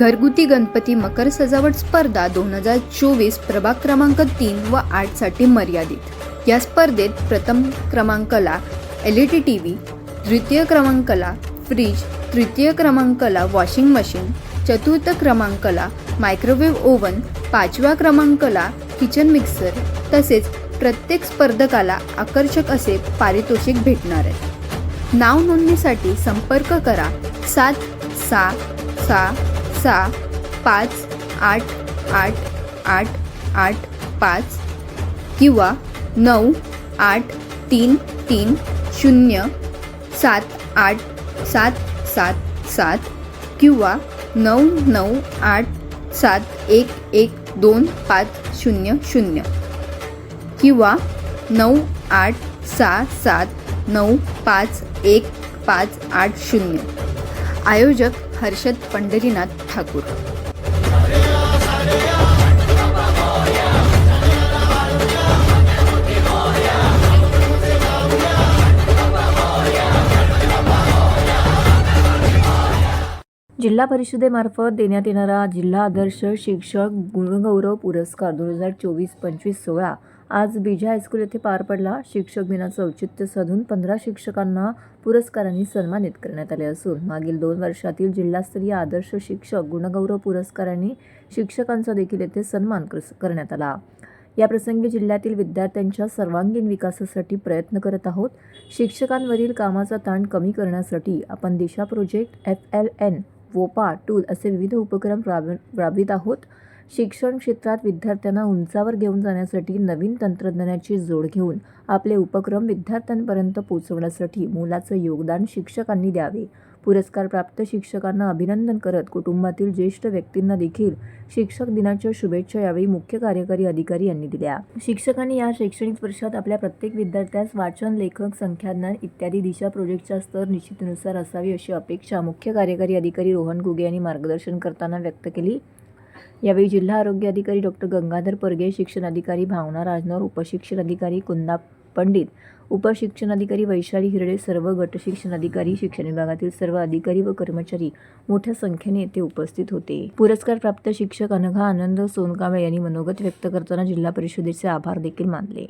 घरगुती गणपती मकर सजावट स्पर्धा दोन हजार चोवीस प्रभाग क्रमांक तीन व आठसाठी मर्यादित. या स्पर्धेत प्रथम क्रमांकाला L E D T V द्वितीय क्रमांकाला फ्रीज तृतीय क्रमांकाला वॉशिंग मशीन चतुर्थ क्रमांकाला मायक्रोवेव्ह ओव्हन पाचव्या क्रमांकाला किचन मिक्सर तसेच प्रत्येक स्पर्धकाला आकर्षक असे पारितोषिक भेटणार आहे. नाव नोंदणीसाठी संपर्क करा सात सहा सहा सहा पाच आठ आठ आठ आठ पाच किंवा नऊ आठ तीन तीन शून्य सात आठ सात सात सात किंवा नऊ नऊ आठ सात एक एक दोन पाच शून्य शून्य किंवा नऊ आठ सहा सात नऊ पाच एक पाच आठ शून्य आयोजक हर्षद पंढरीनाथ ठाकूर. जिल्हा परिषदेमार्फत देण्यात येणारा जिल्हा आदर्श शिक्षक गुणगौरव पुरस्कार दोन हजार चोवीस पंचवीस सोहळा आज बीजा हायस्कूल येथे पार पडला. शिक्षक दिनाचं औचित्य साधून पंधरा शिक्षकांना पुरस्कारांनी सन्मानित करण्यात आले असून मागील दोन वर्षातील जिल्हास्तरीय आदर्श शिक्षक गुणगौरव पुरस्कारांनी शिक्षकांचा देखील येथे सन्मान करण्यात आला. या प्रसंगी जिल्ह्यातील विद्यार्थ्यांच्या सर्वांगीण विकासासाठी प्रयत्न करत आहोत. शिक्षकांवरील कामाचा ताण कमी करण्यासाठी आपण Disha project F L N Vopa tool असे विविध उपक्रम राब राबवित आहोत. शिक्षण क्षेत्रात विद्यार्थ्यांना उंचावर घेऊन जाण्यासाठी नवीन तंत्रज्ञानाची जोड घेऊन आपले उपक्रम विद्यार्थ्यांपर्यंत पोहोचवण्यासाठी मोलाचं योगदान शिक्षकांनी द्यावे. पुरस्कारप्राप्त शिक्षकांना अभिनंदन करत कुटुंबातील ज्येष्ठ व्यक्तींना देखील शिक्षक दिनाच्या शुभेच्छा यावेळी मुख्य कार्यकारी अधिकारी यांनी दिल्या. शिक्षकांनी या शैक्षणिक वर्षात आपल्या प्रत्येक विद्यार्थ्यास वाचन लेखक संख्याज्ञान इत्यादी दिशा प्रोजेक्टचा स्तर निश्चितीनुसार असावी अशी अपेक्षा मुख्य कार्यकारी अधिकारी रोहन घुगे यांनी मार्गदर्शन करताना व्यक्त केली. यावेळी जिल्हा आरोग्य अधिकारी डॉक्टर गंगाधर परगे शिक्षण अधिकारी भावना राजनौर उपशिक्षण अधिकारी कुंदा पंडित उपशिक्षण अधिकारी वैशाली हिरडे सर्व गट शिक्षण अधिकारी शिक्षण विभागातील सर्व अधिकारी व कर्मचारी मोठ्या संख्येने येथे उपस्थित होते. पुरस्कार प्राप्त शिक्षक अनघा आनंद सोनकांबळे यांनी मनोगत व्यक्त करताना जिल्हा परिषदेचे आभार देखील मानले.